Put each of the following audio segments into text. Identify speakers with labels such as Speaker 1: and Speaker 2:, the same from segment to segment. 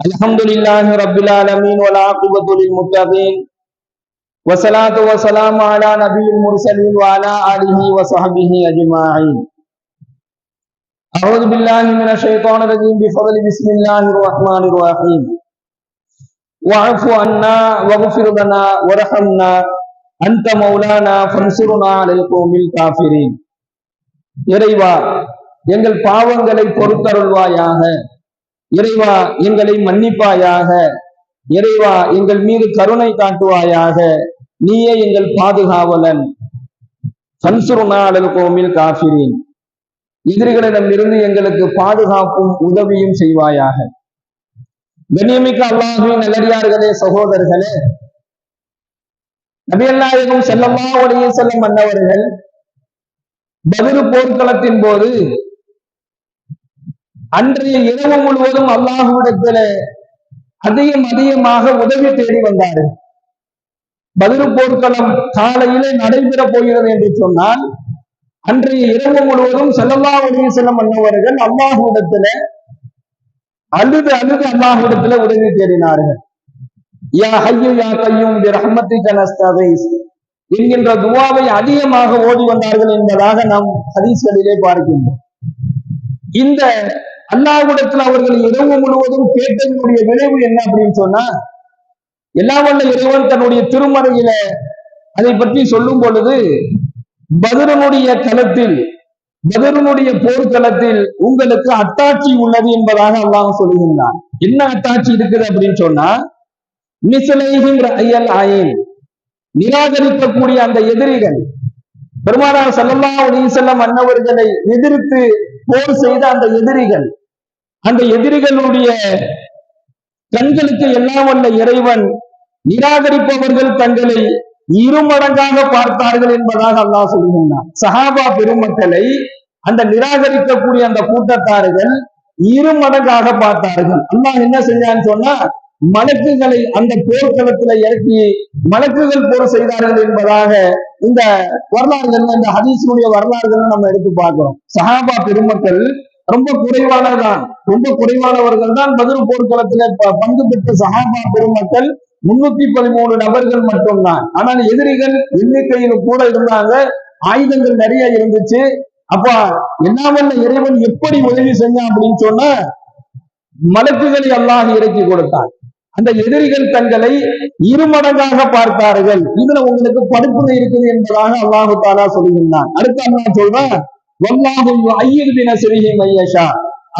Speaker 1: الحمد لله رب العالمين والعاقبة للمتقين والصلاة والسلام على نبي المرسلين وعلى آله وصحبه أجمعين أعوذ بالله من الشيطان الرجيم بفضل بسم الله الرحمن الرحيم واعف عنا واغفر لنا وارحمنا أنت مولانا فانصرنا على القوم الكافرين இறைவா எங்கள் பாவங்களை பொறுத்தருள்வாயாக இறைவா எங்களை மன்னிப்பாயாக. இறைவா எங்கள் மீது கருணை காட்டுவாயாக. நீயே எங்கள் பாதுகாவலன். சன்சுருனா கோமில் காஃபிரின். எதிரிகளிடமிருந்து எங்களுக்கு பாதுகாப்பும் உதவியும் செய்வாயாக. கண்ணியமிக்க அல்லாஹின் நல்லடியார்களே சகோதரர்களே. நபியல்லாயகம் செல்லம்மா உடைய செல்லும் மன்னவர்கள் பதிரு போர்க்களத்தின் போது அன்றைய இரவு முழுவதும் அல்லாஹுவிடத்துல அதிகம் அதிகமாக உதவி தேடி வந்தார்கள் பதில் போர்க்களம் காலையிலே நடைபெற போகிறது என்று சொன்னால் அன்றைய இரவு முழுவதும் செல்லல்லா உடைய செல்லம் அண்ணவர்கள் அல்லாஹுவிடத்துல அழுது அழுது அல்லாஹுவிடத்துல உதவி தேடினார்கள். யா ஹையு யா கையும் ரஹமத்திக நஸ்தவைஸ் என்கின்ற துவாவை அதிகமாக ஓடி வந்தார்கள் என்பதாக நாம் ஹதீஸ்களிலே பார்க்கின்றோம். இந்த அல்லாவிடத்தில் அவர்கள் இரவு முழுவதும் கேட்டதனுடைய விளைவு என்ன அப்படின்னு சொன்னா எல்லா வல்ல இறைவன் தன்னுடைய திருமறையில அதை பற்றி சொல்லும் பொழுது பதிரனுடைய களத்தில் பதிரனுடைய போர்க்களத்தில் உங்களுக்கு அட்டாட்சி உள்ளது என்பதாக அல்லாஹ் சொல்லுகின்றான். என்ன அட்டாட்சி இருக்குது அப்படின்னு சொன்னா மிசலைகின்ற ஐயல் ஆயின் நிராகரிக்கக்கூடிய அந்த எதிரிகள் பெருமானார் சல்லல்லா அலிசல்லம் அன்னவர்களை எதிர்த்து போர் செய்த அந்த எதிரிகள் அந்த எதிரிகளுடைய கண்களுக்கு எல்லாம் வல்ல இறைவன் நிராகரிப்பவர்கள் தங்களை இருமடங்காக பார்த்தார்கள் என்பதாக அல்லாஹ் சொல்கின்றான். சஹாபா பெருமக்களை அந்த நிராகரிக்கக்கூடிய அந்த கூட்டத்தார்கள் இரு மடங்காக பார்த்தார்கள். அல்லாஹ் என்ன செஞ்சான்னு சொன்னா மலக்குகளை அந்த போர்க்களத்துல இறக்கி மலக்குகள் போர் செய்தார்கள் என்பதாக இந்த வரலாறுகள் இந்த ஹதீஸுடைய வரலாறுகள் நம்ம எடுத்து பார்க்கிறோம். சஹாபா பெருமக்கள் ரொம்ப குறைவானதான் ரொம்ப குறைவானவர்கள் தான் பதில் போர்க்களத்துல பங்கு பெற்ற சகாபா பெருமக்கள் முன்னூத்தி பதிமூணு நபர்கள் மட்டும்தான். ஆனால் எதிரிகள் எண்ணிக்கையில் கூட இருந்தாங்க. ஆயுதங்கள் நிறைய இருந்துச்சு. அப்ப என்ன இறைவன் எப்படி உதவி செஞ்சான் அப்படின்னு சொன்னா மலக்குகளை அல்லாஹ் இறக்கி கொடுத்தான். அந்த எதிரிகள் தங்களை இருமடங்காக பார்த்தார்கள். இதுல உங்களுக்கு படுப்புரை இருக்குது என்பதாக அல்லாஹு தாலா சொல்லுகின்றான் அடுத்து அண்ணா சொல்றான் வல்லாஹும் ஐயர்பின மையஷா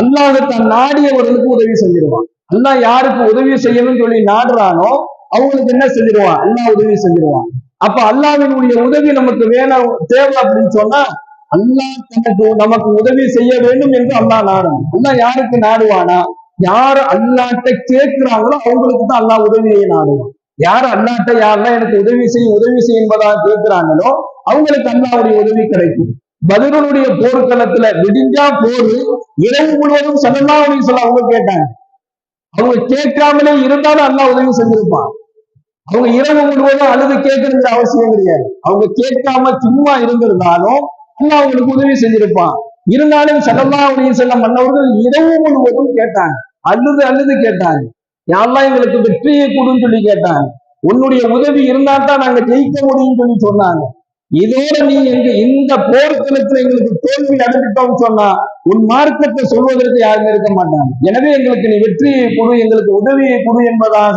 Speaker 1: அல்லாஹ் தான் நாடியவர்களுக்கு உதவி செஞ்சிருவான் அல்லாஹ் யாருக்கு உதவி செய்யணும்னு சொல்லி நாடுறானோ அவங்களுக்கு என்ன செஞ்சிருவான் அல்லாஹ் உதவி செஞ்சிருவான் அப்ப அல்லாவினுடைய உதவி நமக்கு வேணும் தேவை அப்படின்னு சொன்னா அல்லாஹ் தனக்கு நமக்கு உதவி செய்ய வேண்டும் என்று அல்லாஹ் நாடணும் அல்லாஹ் யாருக்கு நாடுவானா? யார் அல்லாட்ட கேட்கிறாங்களோ அவங்களுக்கு தான் அல்லாஹ் உதவியை நாடுவான். யார் அல்லாட்ட யாரெல்லாம் எனக்கு உதவி செய்யும் உதவி செய்யும் என்பதாக கேட்கிறாங்களோ அவங்களுக்கு அல்லாவுடைய உதவி கிடைக்கும். பதிலுடைய போர்க்களத்துல விடிஞ்சா போர் இரவு முழுவதும் சல்லல்லாவுடைய சொல்ல அவங்க கேட்டாங்க. அவங்க கேட்காமலே இருந்தாலும் அல்லா உதவி செஞ்சிருப்பான். அவங்க இரவு முழுவதும் அழுது கேட்கணுங்கிற அவசியம் கிடையாது. அவங்க கேட்காம சும்மா இருந்திருந்தாலும் அல்லா அவங்களுக்கு உதவி செஞ்சிருப்பான். இருந்தாலும் சல்லல்லாவுடைய செல்ல மன்னவர்கள் இரவு முழுவதும் கேட்டாங்க. அழுது அழுது கேட்டாங்க. யாரெல்லாம் எங்களுக்கு வெற்றியை கொடுன்னு சொல்லி கேட்டாங்க. உன்னுடைய உதவி இருந்தா தான் நாங்க ஜெயிக்க முடியும்னு சொல்லி சொன்னாங்க. இதோட நீ எங்க இந்த போர்க்களத்துல எங்களுக்கு தோல்வி அடைஞ்சிட்டோம்னு சொன்னா உன் மார்க்கத்தை சொல்வதற்கு யாருமே இருக்க மாட்டாங்க. எனவே எங்களுக்கு நீ வெற்றியை கொடு எங்களுக்கு உதவியை கொடு என்பதாக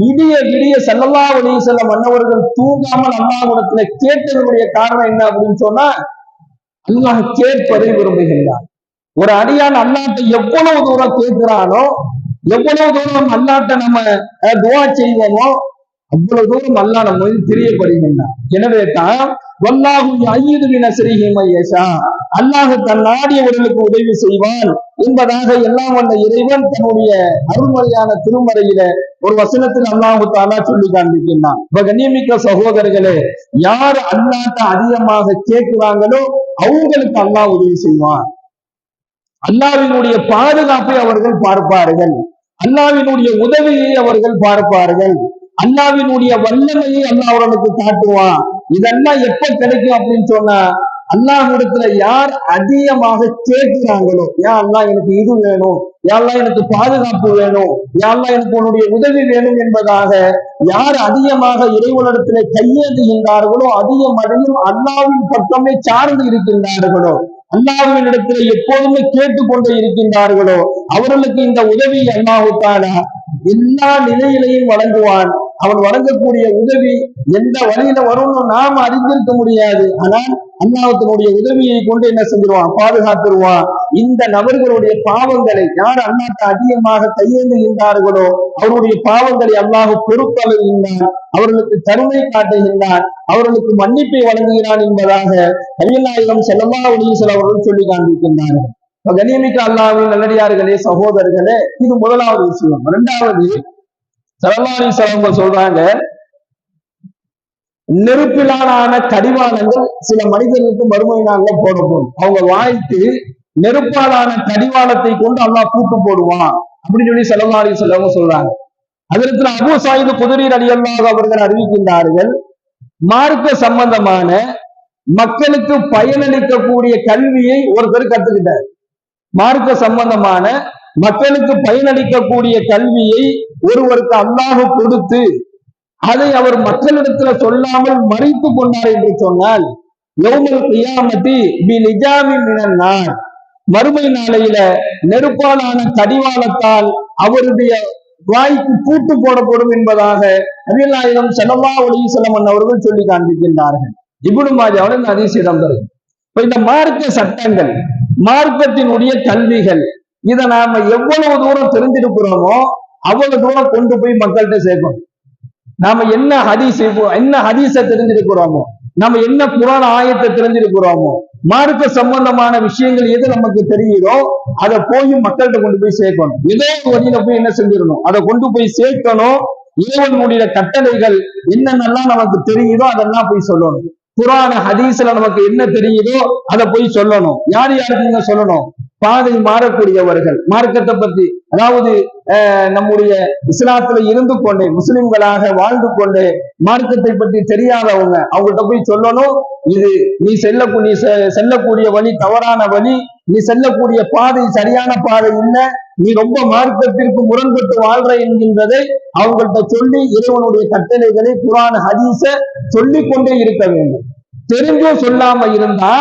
Speaker 1: விடிய விடிய செல்லல்லா வழி செல்ல மன்னவர்கள் தூங்காமல் அல்லாஹிடத்துல கேட்டதனுடைய காரணம் என்ன அப்படின்னு சொன்னா அல்லாஹ் கேட்பதை விரும்புகின்றான். ஒரு அடியான் அல்லாட்டை எவ்வளவு தூரம் கேட்கிறானோ எவ்வளவு தூரம் அல்லாட்ட நம்ம துவா செய்வோமோ அவ்வளவு தூரம் அல்லா நம்ம தெரியப்படுகின்றான். எனவே தான் வல்லாஹு ஐயது மையசா அல்லாஹு தன் நாடியவர்களுக்கு உதவி செய்வான் என்பதாக எல்லாம் வந்த இறைவன் தன்னுடைய அருள்மொழியான திருமறையில ஒரு வசனத்தில் அல்லாஹு தாலா சொல்லி காண்பிக்கின்றான். இப்ப கண்ணியமிக்க சகோதரர்களே யார் அல்லாட்ட அதிகமாக கேட்கிறாங்களோ அவங்களுக்கு அல்லாஹ் உதவி செய்வான். அல்லாவினுடைய பாதுகாப்பை அவர்கள் பார்ப்பார்கள். அல்லாவினுடைய உதவியை அவர்கள் பார்ப்பார்கள். அல்லாவினுடைய வல்லமையை அல்லாஹ் அவர்களுக்கு காட்டுவான். இதெல்லாம் எப்ப கிடைக்கும் அப்படின்னு சொன்னா அல்லாஹிடத்துல யார் அதிகமாக கேட்கிறாங்களோ ஏன் அல்லாஹ் எனக்கு இது வேணும் யாரெல்லாம் எனக்கு பாதுகாப்பு வேணும் யாரெல்லாம் எனக்கு உன்னுடைய உதவி வேணும் என்பதாக யார் அதிகமாக இறைவனிடத்துல கையேந்துகின்றார்களோ அதிக மழையும் அல்லாவின் பக்கமே சார்ந்து இருக்கின்றார்களோ அல்லாவின் இடத்துல எப்போதுமே கேட்டுக்கொண்டே இருக்கின்றார்களோ அவர்களுக்கு இந்த உதவி அல்லாஹு எல்லா நிலையிலையும் வழங்குவான். அவன் வழங்கக்கூடிய உதவி எந்த வழியில வரும்னு நாம் அறிந்திருக்க முடியாது. ஆனால் அண்ணாவத்தினுடைய உதவியை கொண்டு என்ன செஞ்சிருவான்? பாதுகாத்துருவான். இந்த நபர்களுடைய பாவங்களை யார் அல்லாட்ட அதிகமாக கையேந்துகின்றார்களோ அவருடைய பாவங்களை அல்லாஹ் பொறுப்பழுகின்றான் அவர்களுக்கு கருணை காட்டுகின்றான். அவர்களுக்கு மன்னிப்பை வழங்குகிறான் என்பதாக நபியநாயகம் செல்லமா ஒளியும் சில அவர்கள் சொல்லி காண்பிக்கின்றார்கள். கனியமிக்க அல்லாவின் நல்லடியார்களே சகோதரர்களே இது முதலாவது விஷயம். இரண்டாவது சலமாரி அவங்க சொல்றாங்க நெருப்பிலான கடிவாளங்கள் சில மனிதர்களுக்கு மறுமை நாள்ல போடப்படும். அவங்க வாழ்த்து நெருப்பாலான கடிவாளத்தை கொண்டு அல்லா கூட்டு போடுவான் அப்படின்னு சொல்லி செலவாரி செல்லவங்க சொல்றாங்க. அதற்கு அபு சாயிது குதிரீர் அடியல்லாக அவர்கள் அறிவிக்கின்றார்கள் மார்க்க சம்பந்தமான மக்களுக்கு பயனளிக்கக்கூடிய கல்வியை ஒருத்தர் கத்துக்கிட்டார். மார்க்க சம்பந்தமான மக்களுக்கு பயனளிக்கக்கூடிய கல்வியை ஒருவருக்கு அல்லாஹ் கொடுத்து அதை அவர் மக்களிடத்துல சொல்லாமல் மறைத்து கொண்டார் என்று சொன்னால் யௌமல் கியாமத்தி பி நிஜாமி மினன்னார் மறுமை நாளையில நெருப்பாலான கடிவாளத்தால் அவருடைய வாய்க்கு பூட்டு போடப்படும் என்பதாக நபியல்லாயிரம் செலவா ஒளிசலமன் அவர்கள் சொல்லி காண்பிக்கின்றார்கள். இப்னு மாஜாவோட இந்த ஹதீஸ் இடம்பெறும். இப்ப இந்த மார்க்க சட்டங்கள் மார்க்கத்தினுடைய கல்விகள் இதை நாம எவ்வளவு தூரம் தெரிஞ்சிருக்கிறோமோ அவ்வளவு தூரம் கொண்டு போய் மக்கள்கிட்ட சேர்க்கணும். நாம என்ன ஹதீஸ் என்ன ஹதீஸ தெரிஞ்சிருக்கிறோமோ நம்ம என்ன புராண ஆயத்தை தெரிஞ்சிருக்கிறோமோ மார்க்க சம்பந்தமான விஷயங்கள் எது நமக்கு தெரியுதோ அதை போய் மக்கள்கிட்ட கொண்டு போய் சேர்க்கணும். ஏதோ ஒரு வழியில போய் என்ன செஞ்சிடணும்? அதை கொண்டு போய் சேர்க்கணும். இறைவனுடைய கட்டளைகள் என்னென்னலாம் நமக்கு தெரியுதோ அதெல்லாம் போய் சொல்லணும். புராண ஹதீஸ்ல நமக்கு என்ன தெரியுதோ அதை போய் சொல்லணும். யார் யாருக்கு நீங்க சொல்லணும்? பாதை மாறக்கூடியவர்கள். மார்க்கத்தை பத்தி அதாவது அஹ், நம்முடைய இஸ்லாத்துல இருந்து கொண்டு முஸ்லிம்களாக வாழ்ந்து கொண்டு மார்க்கத்தை பற்றி தெரியாதவங்க அவங்கள்ட்ட போய் சொல்லணும். இது நீ செல்லக்கூடிய செ- செல்லக்கூடிய வழி தவறான வழி நீ செல்லக்கூடிய பாதை சரியான பாதை என்ன நீ ரொம்ப மார்க்கத்திற்கு முரண்பட்டு வாழ்ற என்கின்றதை அவங்கள்ட்ட சொல்லி இறைவனுடைய கட்டளைகளை குரான் ஹதீச சொல்லிக் கொண்டே இருக்க வேண்டும். தெரிஞ்சும் சொல்லாம இருந்தா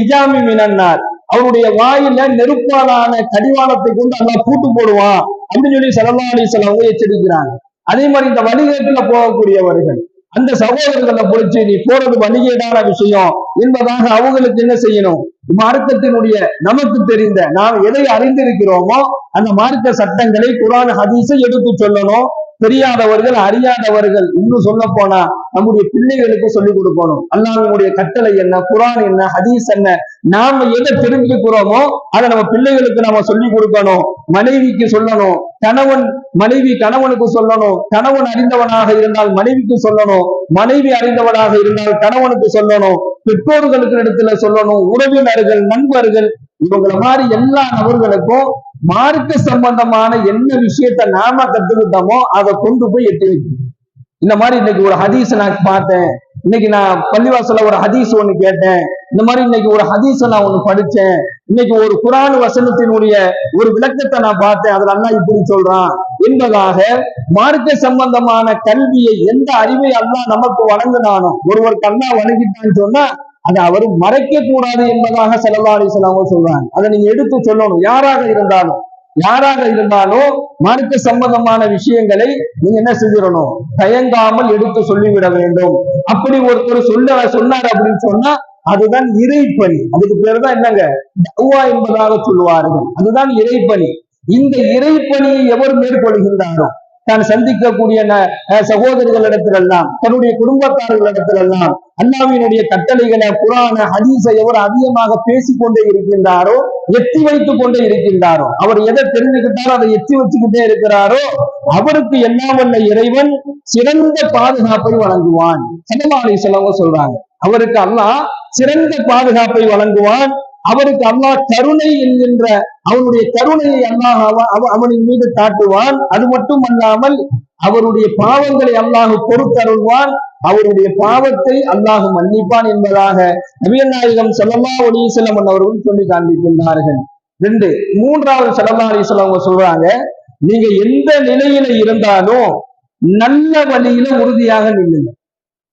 Speaker 1: இஜாமி மினன்னார் அவருடைய வாயில நெருப்பாலான கடிவாளத்தை கொண்டு அந்த பூட்டு போடுவான். அப்படின்னு சொல்லி சல்லா அலிஸ்லாம் அவங்க எச்சரிக்கிறாங்க. அதே மாதிரி இந்த வணிகத்துல போகக்கூடியவர்கள் அந்த சகோதரர்களை பிடிச்சு நீ போறது வணிகேடான விஷயம் என்பதாக அவங்களுக்கு என்ன செய்யணும்? மார்க்கத்தினுடைய நமக்கு தெரிந்த நாம் எதை அறிந்திருக்கிறோமோ அந்த மார்க்க சட்டங்களை குரான் ஹதீஸை எடுத்து சொல்லணும். தெரியாதவர்கள் அறியாதவர்கள். இன்னும் சொல்ல போனா நம்முடைய பிள்ளைகளுக்கு சொல்லிக் கொடுக்கணும். அல்லாஹனுடைய கட்டளை என்ன குரான் என்ன ஹதீஸ் என்ன நாம எதை தெரிஞ்சுக்கிறோமோ அதை நம்ம பிள்ளைகளுக்கு நாம சொல்லிக் கொடுக்கணும். மனைவிக்கு சொல்லணும். கணவன் மனைவி கணவனுக்கு சொல்லணும். கணவன் அறிந்தவனாக இருந்தால் மனைவிக்கு சொல்லணும். மனைவி அறிந்தவனாக இருந்தால் கணவனுக்கு சொல்லணும். பெற்றோர்களுக்கு இடத்துல சொல்லணும். உறவினர்கள் நண்பர்கள் இவங்களை மாதிரி எல்லா நபர்களுக்கும் மார்க்க சம்பந்தமான என்ன விஷயத்த நாம கத்துக்கிட்டோமோ அதை கொண்டு போய் எட்டி வைக்கணும். இந்த மாதிரி இன்னைக்கு ஒரு ஹதீஸ் நான் பார்த்தேன். இன்னைக்கு நான் பள்ளிவாசல ஒரு ஹதீஸ் ஒண்ணு கேட்டேன். இந்த மாதிரி இன்னைக்கு ஒரு ஹதீஸ நான் ஒண்ணு படிச்சேன். இன்னைக்கு ஒரு குரான் வசனத்தினுடைய ஒரு விளக்கத்தை நான் பார்த்தேன். அதுல அண்ணா இப்படி சொல்றான். என்பதாக மார்க்க சம்பந்தமான கல்வியை எந்த அறிவை அல்லா நமக்கு வழங்கினானோ ஒருவருக்கு கண்ணா வழங்கிட்டான்னு சொன்னா அதை அவர் மறைக்க கூடாது என்பதாக செல்லல்லா அலிஸ்லாமோ சொல்றாங்க. அதை நீங்க எடுத்து சொல்லணும். யாராக இருந்தாலும் யாராக இருந்தாலும் மார்க்க சம்பந்தமான விஷயங்களை நீங்க என்ன செஞ்சிடணும்? தயங்காமல் எடுத்து சொல்லிவிட வேண்டும். அப்படி ஒருத்தர் சொல்ல சொன்னார் அப்படின்னு சொன்னா அதுதான் இறைப்பணி. அதுக்கு பேர் தான் என்னங்க? தௌவா என்பதாக சொல்லுவார்கள். அதுதான் இறைப்பணி. இந்த இறைப்பணியை எவர் மேற்கொள்கின்றாரோ? தான் சந்திக்கக்கூடிய ந- சகோதரிகளிடத்திலெல்லாம் தன்னுடைய குடும்பத்தார்களிடத்திலெல்லாம் அல்லாவினுடைய கட்டளைகளை புராண ஹதீஸை எவர் அதிகமாக பேசிக்கொண்டே இருக்கின்றாரோ எத்தி வைத்துக் கொண்டே இருக்கின்றாரோ அவர் எதை தெரிஞ்சுக்கிட்டாரோ அதை எத்தி வச்சுக்கிட்டே இருக்கிறாரோ அவருக்கு எல்லாம் வல்ல இறைவன் சிறந்த பாதுகாப்பை வழங்குவான். சனமாலை செல்லவங்க சொல்றாங்க. அவருக்கு அல்லாஹ் சிறந்த பாதுகாப்பை வழங்குவான். அவருக்கு அல்லாஹ் கருணை என்கின்ற அவனுடைய கருணையை அல்லாஹ் அவ- அவ- அவனின் மீது காட்டுவான். அது மட்டும் அல்லாமல் அவருடைய பாவங்களை அல்லாஹ் பொறுத்தருள்வான். அவருடைய பாவத்தை அல்லாஹ் மன்னிப்பான் என்பதாக நபிகள் நாயகம் செல்லமா ஒளிசலம் அவர்கள் சொல்லி காண்பிக்கின்றார்கள். ரெண்டு மூன்றாவது செல்லமா அலிஸ்லாம் அவங்க சொல்றாங்க நீங்க எந்த நிலையில இருந்தாலும் நல்ல வழியில உறுதியாக நில்லுங்க.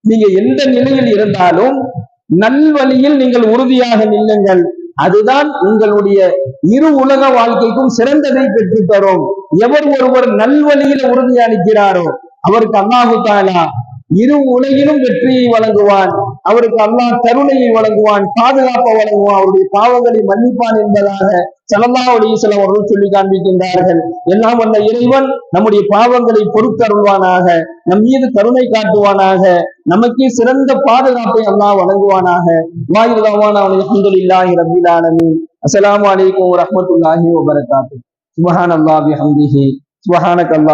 Speaker 1: நீங்க எந்த நிலையில் இருந்தாலும் நல்வழியில் நீங்கள் உறுதியாக நில்லுங்கள். அதுதான் உங்களுடைய இரு உலக வாழ்க்கைக்கும் சிறந்ததை பெற்று தரும் எவர் ஒருவர் நல்வழியில உறுதியளிக்கிறாரோ அவருக்கு அல்லாஹு தாலா இரு உலகிலும் வெற்றியை வழங்குவான். அவருக்கு அல்லாஹ் கருணையை வழங்குவான் பாதுகாப்பை வழங்குவான். அவருடைய பாவங்களை மன்னிப்பான் என்பதாக சலல்லா அலிசலம் அவர்கள் சொல்லி காண்பிக்கின்றார்கள். எல்லாம் வந்த இறைவன் நம்முடைய பாவங்களை பொறுத்தருள்வானாக நம் மீது கருணை காட்டுவானாக நமக்கே சிறந்த பாதுகாப்பை அல்லாஹ் வழங்குவானாக. வாயுதாவான அலமதுல்லாஹி ரபில் ஆலமீன். அஸ்லாம் அலைக்கும் வரமத்துல்லாஹி வபரகாத்து சுபஹான் அல்லாஹ் பிஹம்திஹி. சுபஹானக் அல்லாஹ்